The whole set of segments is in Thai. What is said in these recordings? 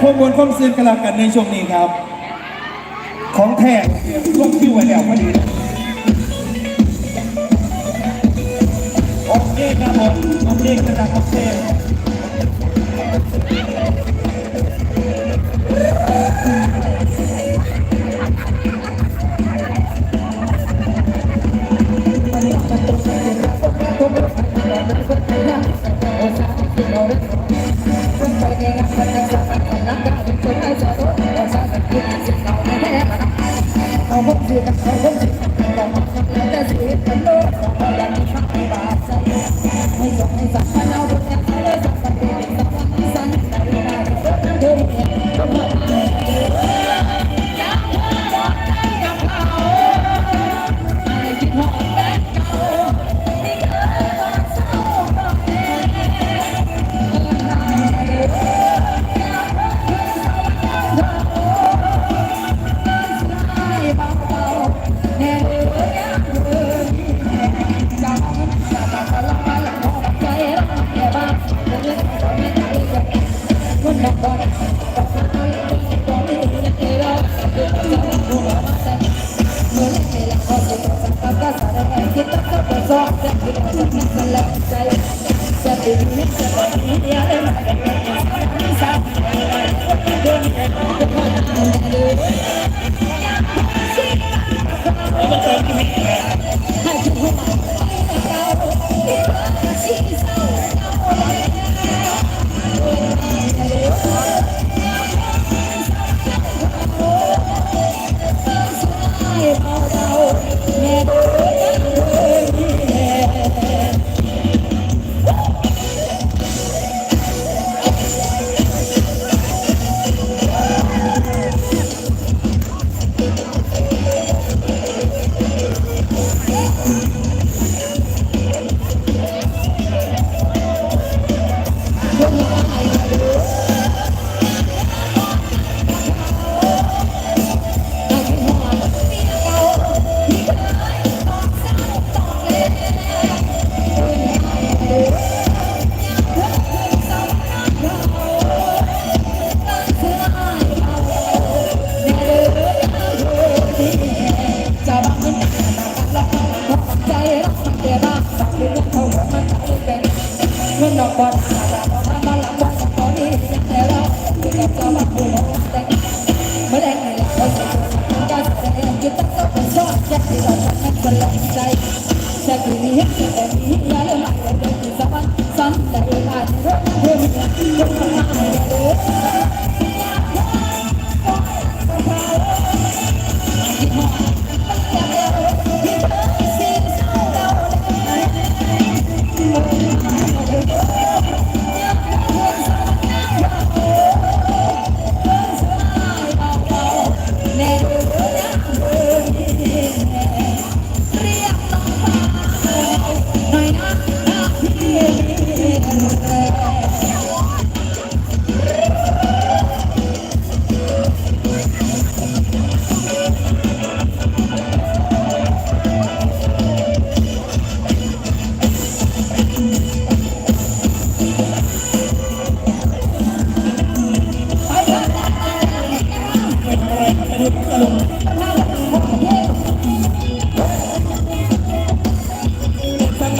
ความบนความซื่อกันล้วกันในช่วงนี้ครับ ของแท้ลงคิวไว้แล้วพอดีโอเคครับผมโอเคกระดาษโอเค ภาษาสังกฤษสิเขาไม่แพ้นะครับอกเสีกันเอาพวกเสีกันเราหมักกัแต่เสีกันโลกเราอยากชักในบาสไม่ยอมให้สักมันเอาโดนกัสั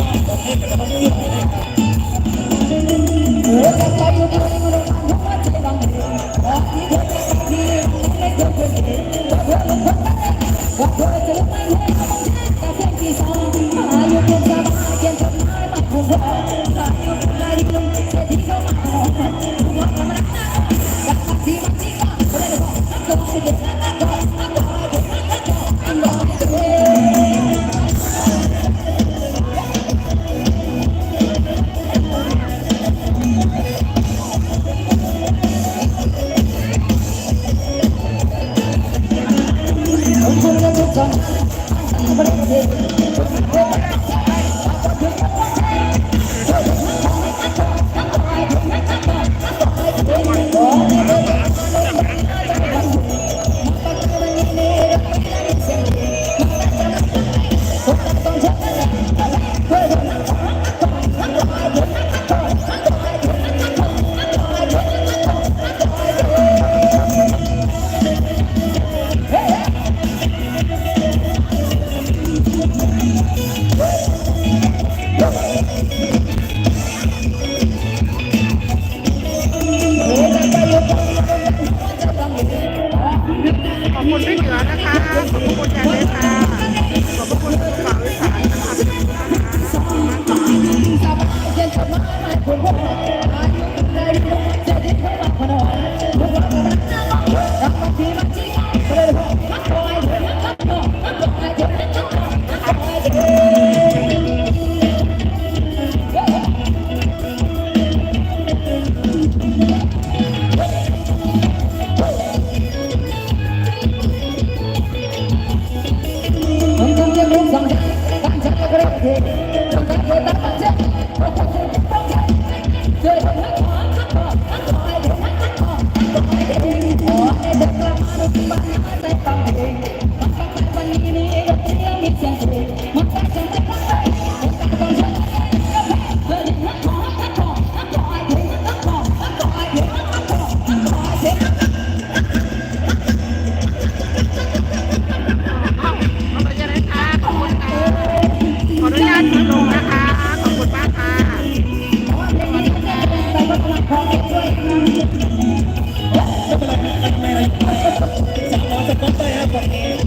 Oh, Thank you. นะคะ